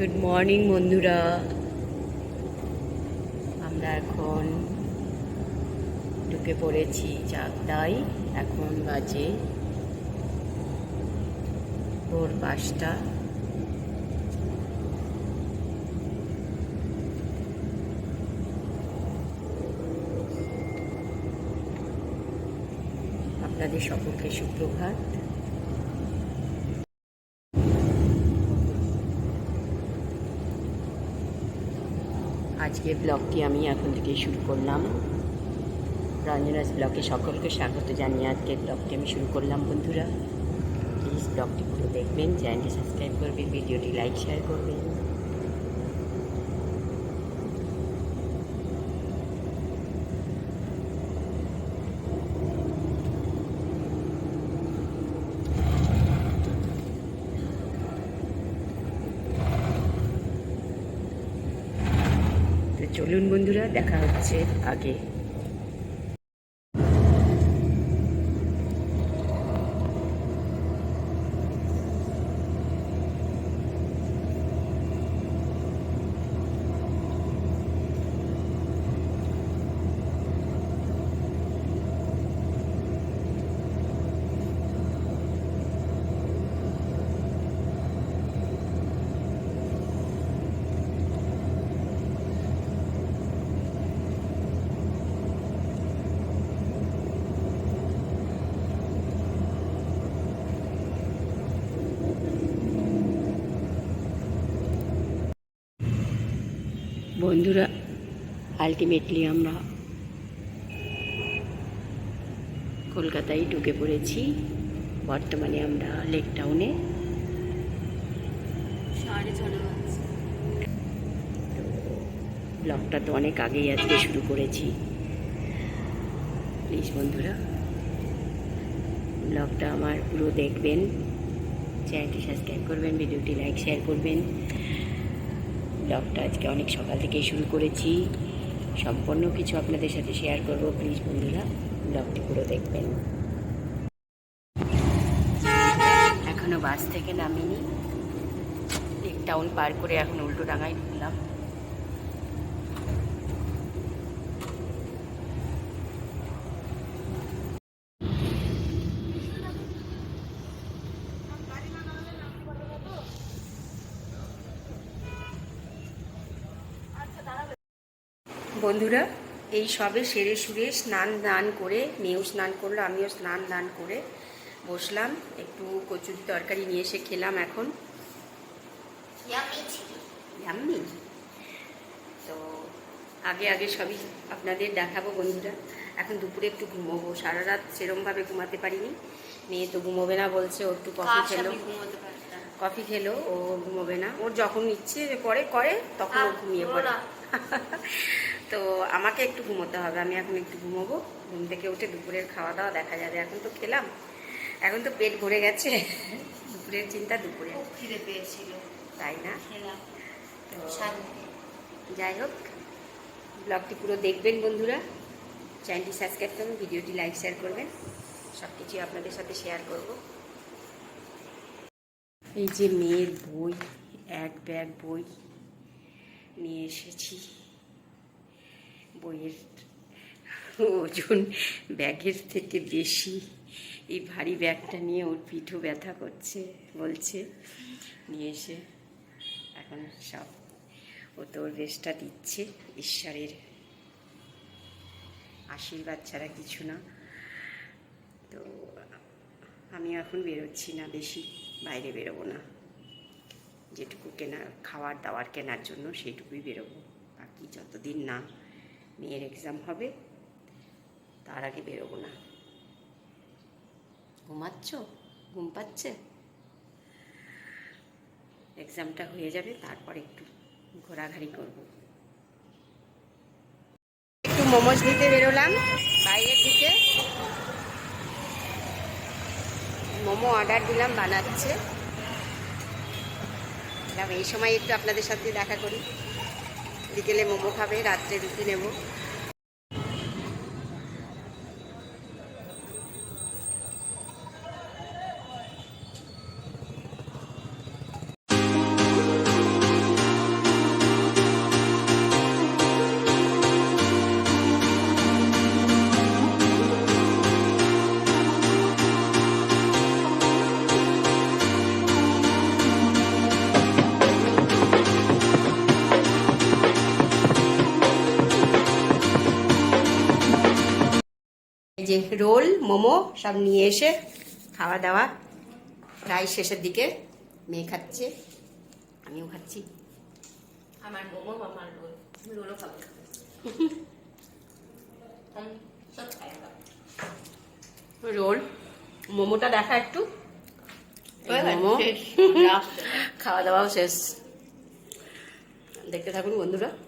Good morning বন্ধুরা। আমরা এখন ঢুকে পড়েছি চাকদাই এখন বাজে ভোর পাঁচটা। আপনাদের সকলকে সুপ্রভাত। আজকে ব্লগটি আমি এখন থেকে শুরু করলাম। রঞ্জনাস ব্লগে সকলকে স্বাগত জানিয়ে আজকে ব্লগটি আমি শুরু করলাম, বন্ধুরা। প্লিজ ব্লগটি পুরো দেখবেন, চ্যানেলটি সাবস্ক্রাইব করবেন, ভিডিওটি লাইক শেয়ার করবেন। চলুন বন্ধুরা দেখা হচ্ছে আগে। বন্ধুরা আলটিমেটলি আমরা কলকাতায় ঢুকে পড়েছি। বর্তমানে আমরা লেক টাউনে ব্লগটা তো অনেক আগেই আজকে শুরু করেছি। প্লিজ বন্ধুরা ব্লগটা আমার পুরো দেখবেন। চ্যানেলটি সাবস্ক্রাইব করবেন ভিডিওটি লাইক শেয়ার করবেন। ব্লগটা আজকে অনেক সকাল থেকেই শুরু করেছি। সম্পূর্ণ কিছু আপনাদের সাথে শেয়ার করব। প্লিজ বন্ধুরা ব্লগটি পুরো দেখবেন। এখনও বাস থেকে নামিনি। লেক টাউন পার করে এখন উল্টো ডাঙায় ঢুকলাম। বন্ধুরা এই সবে সেরে সুরে স্নান দান করে মেয়েও স্নান করল আমিও স্নান দান করে বসলাম। একটু কচুরি তরকারি নিয়ে এসে খেলাম এখন। ইয়াম্মি তো আগে আগে সবই আপনাদের দেখাবো বন্ধুরা। এখন দুপুরে একটু ঘুমোবো। সারা রাত সেরমভাবে ঘুমাতে পারিনি। মেয়ে তো ঘুমোবে না বলছে ওর একটু কফি খেলো। কফি খেলো ও ঘুমোবে না। ওর যখন ইচ্ছে করে করে তখন ও ঘুমিয়ে পড়ে। তো আমাকে একটু ঘুমোতে হবে আমি এখন একটু ঘুমোবো। ঘুম থেকে উঠে দুপুরের খাওয়া দাওয়া দেখা যাবে এখন তো খেলাম। এখন তো পেট ভরে গেছে। দুপুরের চিন্তা দুপুরে। খিদে পেয়েছিল। তাই না? তো যাই হোক ব্লগটি পুরো দেখবেন বন্ধুরা। চ্যানেলটি সাবস্ক্রাইব করবেন ভিডিওটি লাইক শেয়ার করবেন। সব কিছুই আপনাদের সাথে শেয়ার করব। এই যে মেয়ের বই এক ব্যাগ বই নিয়ে এসেছি। বইয়ের ওজন ব্যাগের থেকে বেশি। এই ভারী ব্যাগটা নিয়ে ওর পিঠও ব্যথা করছে, বলছে। নিয়ে এসে এখন সব ও তোর বেশটা দিচ্ছে, ঈশ্বরের আশীর্বাদ ছাড়া কিছু না। তো আমি এখন বেরোচ্ছি না, বেশি বাইরে বেরোবো না। যেটুকু কেনা খাওয়ার দাওয়ার কেনার জন্য সেইটুকুই বেরোবো, বাকি যতদিন না মেয়ের এক্সাম হবে, তার আগে বেরোবো না। ঘুমাচ্ছ? ঘুম পাচ্ছে? এক্সামটা হয়ে যাবে, তারপর একটু ঘোরাঘুরি করব। একটু মোমোজ নিতে বেরোলাম, বাইরের দিকে। মোমো অর্ডার দিলাম, বানাচ্ছে। এই সময় একটু আপনাদের সাথে দেখা করি। বিকেলে মোমো খাবে রাত্রে রুটি নেব। রোল মোমো সব নিয়ে এসে খাওয়া দাওয়া প্রায় শেষের দিকে মেয়ে খাচ্ছে আমিও খাচ্ছি। আমার মোমো আমার রোল রোলও খাব। রোল মোমোটা দেখা একটু। মোমো। খাওয়া দাওয়াও শেষ। দেখতে থাকুন বন্ধুরা।